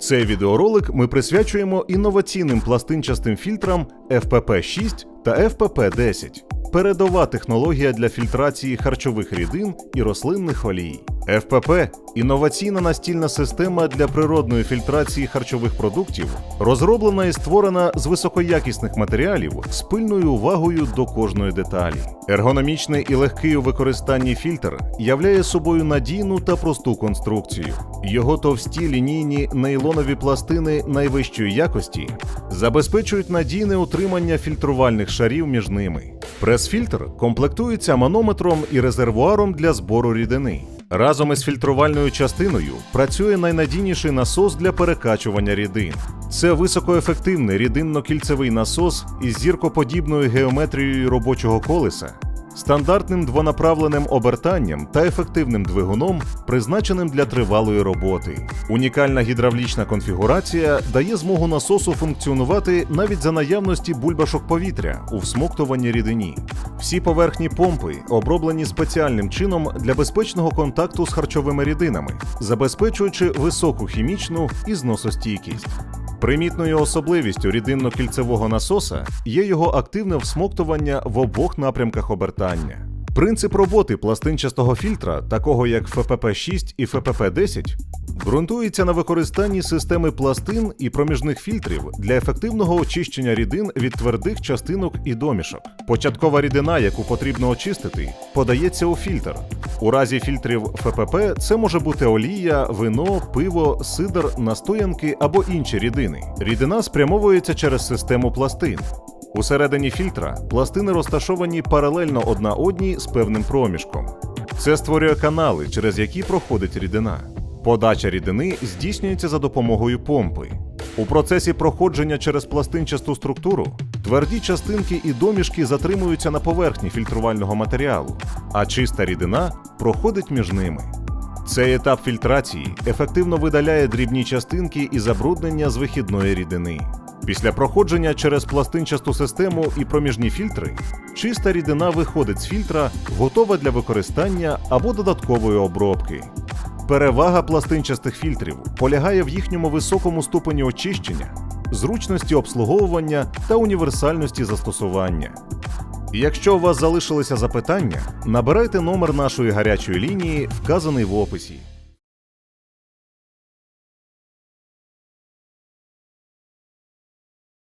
Цей відеоролик ми присвячуємо інноваційним пластинчастим фільтрам FPP-6 та FPP-10. Передова технологія для фільтрації харчових рідин і рослинних олій. FPP – інноваційна настільна система для природної фільтрації харчових продуктів, розроблена і створена з високоякісних матеріалів з пильною увагою до кожної деталі. Ергономічний і легкий у використанні фільтр являє собою надійну та просту конструкцію. Його товсті лінійні нейлонові пластини найвищої якості забезпечують надійне утримання фільтрувальних шарів між ними. Прес-фільтр комплектується манометром і резервуаром для збору рідини. Разом із фільтрувальною частиною працює найнадійніший насос для перекачування рідин. Це високоефективний рідинно-кільцевий насос із зіркоподібною геометрією робочого колеса, стандартним двонаправленим обертанням та ефективним двигуном, призначеним для тривалої роботи. Унікальна гідравлічна конфігурація дає змогу насосу функціонувати навіть за наявності бульбашок повітря у всмоктуванні рідині. Всі поверхні помпи оброблені спеціальним чином для безпечного контакту з харчовими рідинами, забезпечуючи високу хімічну і зносостійкість. Примітною особливістю рідинно-кільцевого насоса є його активне всмоктування в обох напрямках обертання. Принцип роботи пластинчастого фільтра, такого як ФПП-6 і ФПП-10, ґрунтується на використанні системи пластин і проміжних фільтрів для ефективного очищення рідин від твердих частинок і домішок. Початкова рідина, яку потрібно очистити, подається у фільтр. У разі фільтрів ФПП це може бути олія, вино, пиво, сидр, настоянки або інші рідини. Рідина спрямовується через систему пластин. Усередині фільтра пластини розташовані паралельно одна одній з певним проміжком. Це створює канали, через які проходить рідина. Подача рідини здійснюється за допомогою помпи. У процесі проходження через пластинчасту структуру тверді частинки і домішки затримуються на поверхні фільтрувального матеріалу, а чиста рідина проходить між ними. Цей етап фільтрації ефективно видаляє дрібні частинки і забруднення з вихідної рідини. Після проходження через пластинчасту систему і проміжні фільтри, чиста рідина виходить з фільтра, готова для використання або додаткової обробки. Перевага пластинчастих фільтрів полягає в їхньому високому ступені очищення, зручності обслуговування та універсальності застосування. Якщо у вас залишилися запитання, набирайте номер нашої гарячої лінії, вказаний в описі.